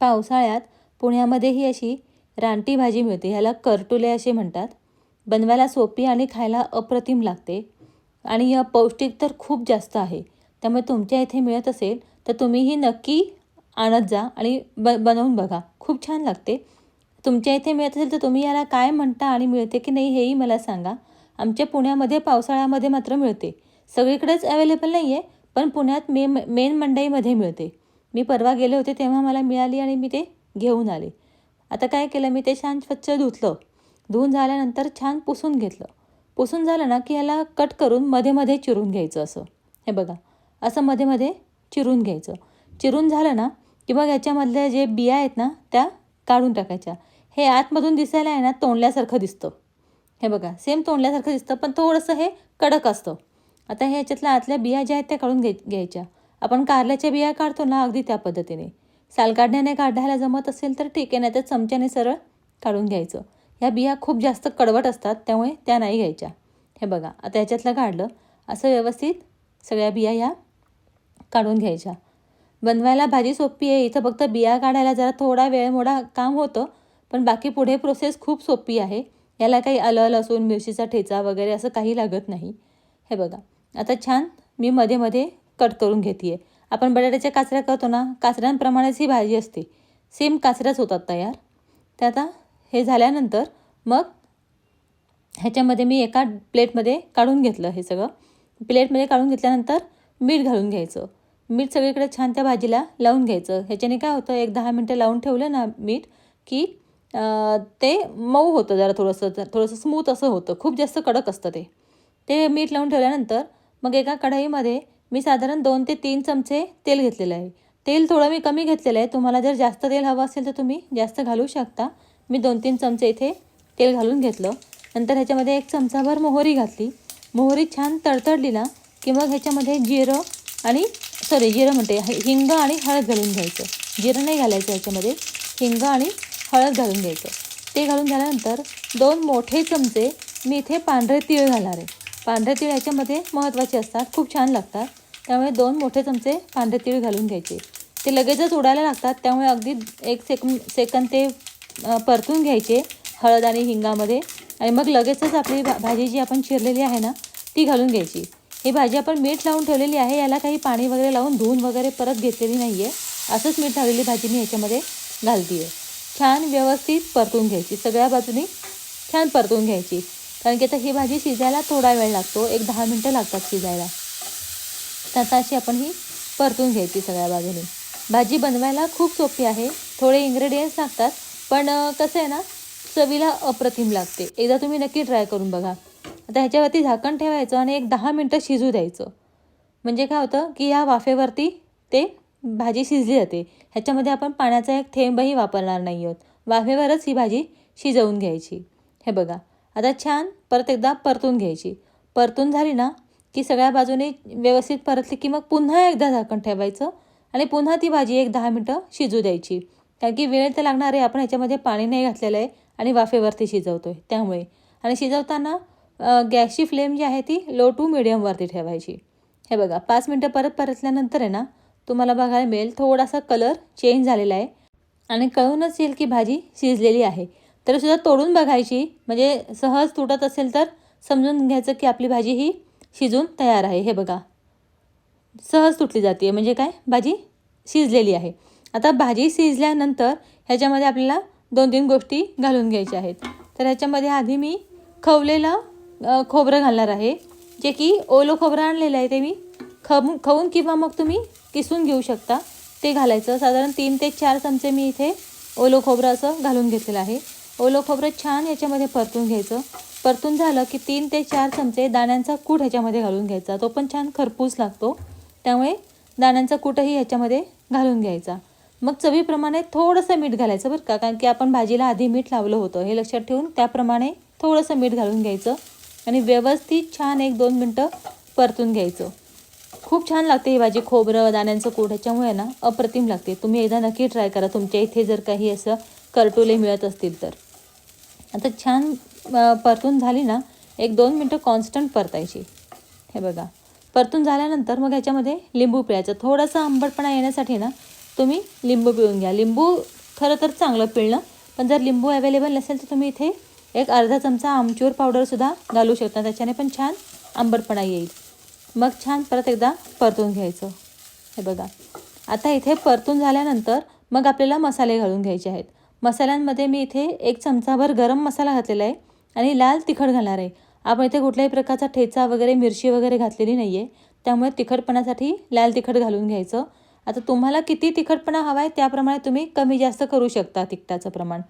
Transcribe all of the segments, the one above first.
पावसाळ्यात पुण्यामध्ये ही अशी रानटी भाजी मिळते. ह्याला करटुले असे म्हणतात. बनवायला सोपी आणि खायला अप्रतिम लागते. आणि पौष्टिक तर खूप जास्त आहे. त्यामुळे तुमच्या इथे मिळत असेल तर तुम्हीही नक्की आणत जा आणि ब बनवून बघा. खूप छान लागते. तुमच्या इथे मिळत असेल तर तुम्ही याला काय म्हणता आणि मिळते की नाही हेही मला सांगा. आमच्या पुण्यामध्ये पावसाळ्यामध्ये मात्र मिळते. सगळीकडेच अवेलेबल नाही आहे पण पुण्यात मे मेन मंडईमध्ये मिळते. मी परवा गेले होते तेव्हा मला मिळाली आणि मी ते घेऊन आले. आता काय केलं? मी ते छान स्वच्छ धुतलं. धुवून झाल्यानंतर छान पुसून घेतलं. पुसून झालं ना की ह्याला कट करून मध्ये मध्ये चिरून घ्यायचं असं. हे बघा. असं मध्ये मध्ये चिरून घ्यायचं. चिरून झालं ना की मग ह्याच्यामधल्या जे बिया आहेत ना त्या काढून टाकायच्या. हे आतमधून दिसायला आहे ना तोंडल्यासारखं दिसतं. हे बघा. सेम तोंडल्यासारखं दिसतं पण थोडंसं हे कडक असतं. आता हे ह्याच्यातल्या आतल्या बिया ज्या आहेत त्या काढून घे घ्यायच्या. आपण कारल्याच्या बिया काढतो ना अगदी त्या पद्धतीने. साल काढण्याने काढायला जमत असेल तर ठीक आहे नाही तर चमच्याने सरळ काढून घ्यायचं. ह्या बिया खूप जास्त कडवट असतात त्यामुळे त्या नाही घ्यायच्या. हे बघा आता ह्याच्यातलं काढलं. असं व्यवस्थित सगळ्या बिया ह्या काढून घ्यायच्या. बनवायला भाजी सोपी आहे इथं फक्त बिया काढायला जरा थोडा वेळ मोडा काम होतं पण बाकी पुढे प्रोसेस खूप सोपी आहे. याला काही आलं लसूण मिरचीचा ठेचा वगैरे असं काही लागत नाही. हे बघा आता छान मी मध्ये मध्ये कट करून घेते आहे आपण बटाट्याच्या काचऱ्या करतो ना काचऱ्यांप्रमाणेच ही भाजी असते. सेम काचऱ्याच होतात तयार. त्या आता हे झाल्यानंतर मग ह्याच्यामध्ये मी एका प्लेटमध्ये काढून घेतलं हे सगळं. प्लेटमध्ये काढून घेतल्यानंतर मीठ घालून घ्यायचं. मीठ सगळीकडे छान त्या भाजीला लावून घ्यायचं. ह्याच्याने काय होतं एक दहा मिनटं लावून ठेवलं ना मीठ की ते मऊ होतं जरा थोडंसं थोडंसं स्मूथ असं होतं. खूप जास्त कडक असतं ते. ते मीठ लावून ठेवल्यानंतर मग एका कढईमध्ये मी साधारण दोन ते तीन चमचे तेल घेतलेलं आहे. तेल थोडं मी कमी घेतलेलं आहे. तुम्हाला जर जास्त तेल हवं असेल तर तुम्ही जास्त घालू शकता. मी दोन तीन चमचे इथे तेल घालून घेतलं. नंतर ह्याच्यामध्ये एक चमचाभर मोहरी घातली. मोहरी छान तडतडली ना की मग ह्याच्यामध्ये जिरं आणि सॉरी जिरं म्हणते हिंग आणि हळद घालून घ्यायचं. जिरं नाही घालायचं ह्याच्यामध्ये. हिंग आणि हळद घालून घ्यायचं. ते घालून झाल्यानंतर दोन मोठे चमचे मी इथे पांढरे तीळ घालणार आहे. पांढरे तीळ ह्याच्यामध्ये महत्त्वाचे असतात. खूप छान लागतात. त्यामुळे दोन मोठे चमचे पांढरे तीळ घालून घ्यायचे. ते लगेचच उडायला लागतात त्यामुळे अगदी एक सेकंद सेकंद ते परतून घ्यायचे हळद आणि हिंगामध्ये. आणि मग लगेचच आपली भा भाजी जी आपण चिरलेली आहे ना ती घालून घ्यायची. ही भाजी आपण मीठ लावून ठेवलेली आहे याला काही पाणी वगैरे लावून धुवून वगैरे परत घेतलेली नाही आहे असंच मीठ लावलेली भाजी मी ह्याच्यामध्ये घालते आहे छान व्यवस्थित परतून घ्यायची सगळ्या बाजूनी छान परतून घ्यायची. कारण की आता ही भाजी शिजायला थोडा वेळ लागतो एक दहा मिनटं लागतात शिजायला. आता अशी आपण ही परतून घ्यायची सगळ्या बाजूने. भाजी बनवायला खूप सोपी आहे. थोडे इन्ग्रेडियंट्स लागतात पण कसं आहे ना चवीला अप्रतिम लागते. एकदा तुम्ही नक्की ट्राय करून बघा. आता ह्याच्यावरती झाकण ठेवायचं आणि एक दहा मिनटं शिजू द्यायचं. म्हणजे काय होतं की या वाफेवरती ते भाजी शिजली जाते. ह्याच्यामध्ये आपण पाण्याचा एक थेंबही वापरणार नाही आहोत. वाफेवरच ही भाजी शिजवून घ्यायची. हे बघा. आता छान परत एकदा परतून घ्यायची. परतून झाली ना की सगळ्या बाजूने व्यवस्थित परतली की मग पुन्हा एकदा झाकण ठेवायचं आणि पुन्हा ती भाजी एक दहा मिनटं शिजू द्यायची. कारण की वेळ तर लागणार आहे आपण ह्याच्यामध्ये पाणी नाही घातलेलं आहे आणि वाफेवरती शिजवतो आहे त्यामुळे. आणि शिजवताना गॅसची फ्लेम जी आहे ती लो टू मिडियमवरती ठेवायची. हे बघा पाच मिनटं परत परतल्यानंतर आहे ना तुम्हाला बघायला मिळेल थोडासा कलर चेंज झालेला आहे. आणि कळूनच येईल की भाजी शिजलेली आहे. तरीसुद्धा तोडून बघायची म्हणजे सहज तुटत असेल तर समजून घ्यायचं की आपली भाजी ही शिजून तयार आहे. हे बघा. सहज तुटली जाते. म्हणजे काय? भाजी शिजलेली आहे. आता भाजी शिजल्यानंतर ह्याच्यामध्ये आपल्याला दोन तीन गोष्टी घालून घ्यायच्या आहेत. तर ह्याच्यामध्ये आधी मी खवलेलं खोबरं घालणार आहे. जे की ओलं खोबरं आणलेलं आहे ते मी खम खवून किंवा मग तुम्ही किसून घेऊ शकता. ते घालायचं. साधारण तीन ते चार चमचे मी इथे ओलं खोबरं असं घालून घेतलेलं आहे. ओलं खोबरं छान याच्यामध्ये परतून घ्यायचं. परतून झालं की तीन ते चार चमचे दाण्यांचा कूट ह्याच्यामध्ये घालून घ्यायचा. तो पण छान खरपूस लागतो. त्यामुळे दाण्यांचा कूटही ह्याच्यामध्ये घालून घ्यायचा. मग चवीप्रमाणे थोडंसं मीठ घालायचं बरं का कारण की आपण भाजीला आधी मीठ लावलं होतं. हे लक्षात ठेवून त्याप्रमाणे थोडंसं मीठ घालून घ्यायचं आणि व्यवस्थित छान एक दोन मिनटं परतून घ्यायचं. खूप छान लागते ही भाजी. खोबरं दाण्यांचं कूट ह्याच्यामुळे ना अप्रतिम लागते. तुम्ही एकदा नक्की ट्राय करा. तुमच्या इथे जर काही असं करटोले मिळत असतील तर. आता छान परतून झाली ना एक दोन मिनटं कॉन्स्टंट परतायची. हे बघा. परतून झाल्यानंतर मग ह्याच्यामध्ये लिंबू पिळायचं. थोडासा आंबटपणा येण्यासाठी ना तुम्ही लिंबू पिळून घ्या. लिंबू खरं तर चांगलं पिळणं पण जर लिंबू अवेलेबल नसेल तर तुम्ही इथे एक अर्धा चमचा आमचूर पावडरसुद्धा घालू शकता. त्याच्याने पण छान आंबटपणा येईल. मग छान परत एकदा परतून घ्यायचं. हे बघा. आता इथे परतून झाल्यानंतर मग आपल्याला मसाले घालून घ्यायचे आहेत. मसाल्यांमध्ये मी इथे एक चमचाभर गरम मसाला घातलेला आहे. आणि लाल तिखट घालणार आहे. आपण इथे कुठल्याही प्रकारचा ठेचा वगैरे मिरची वगैरे घातलेली नाही आहे त्यामुळे तिखटपणासाठी लाल तिखट घालून घ्यायचं. आता तुम्हाला किती तिखटपणा हवा आहे त्याप्रमाणे तुम्ही कमी जास्त करू शकता तिखटाचं प्रमाण.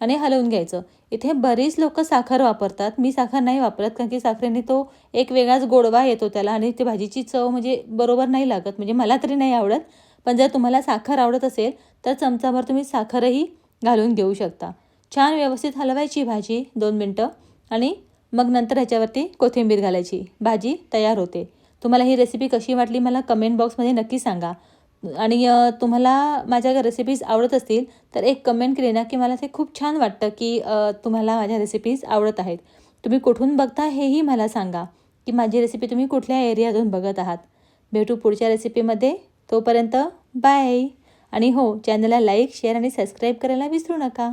आणि हलवून घ्यायचं. इथे बरीच लोक साखर वापरतात. मी साखर नाही वापरत कारण की साखरेने तो एक वेगळाच गोडवा येतो त्याला आणि ते भाजीची चव म्हणजे बरोबर नाही लागत. म्हणजे मला तरी नाही आवडत. पण जर तुम्हाला साखर आवडत असेल तर चमचाभर तुम्ही साखरही घालून घेऊ शकता. छान व्यवस्थित हलवायची भाजी दोन मिनटं आणि मग नंतर ह्याच्यावरती कोथिंबीर घालायची. भाजी तयार होते. तुम्हाला ही रेसिपी कशी वाटली मला कमेंट बॉक्समध्ये नक्की सांगा. आणि तुम्हाला माझ्या रेसिपीज आवडत असतील तर एक कमेंट केली ना की मला ते खूप छान वाटतं की तुम्हाला माझ्या रेसिपीज आवडत आहेत. तुम्ही कुठून बघता हेही मला सांगा की माझी रेसिपी तुम्ही कुठल्या एरियातून बघत आहात. भेटू पुढच्या रेसिपीमध्ये तोपर्यंत बाय आणि हो चॅनलला लाईक शेअर आणि सबस्क्राईब करायला विसरू नका.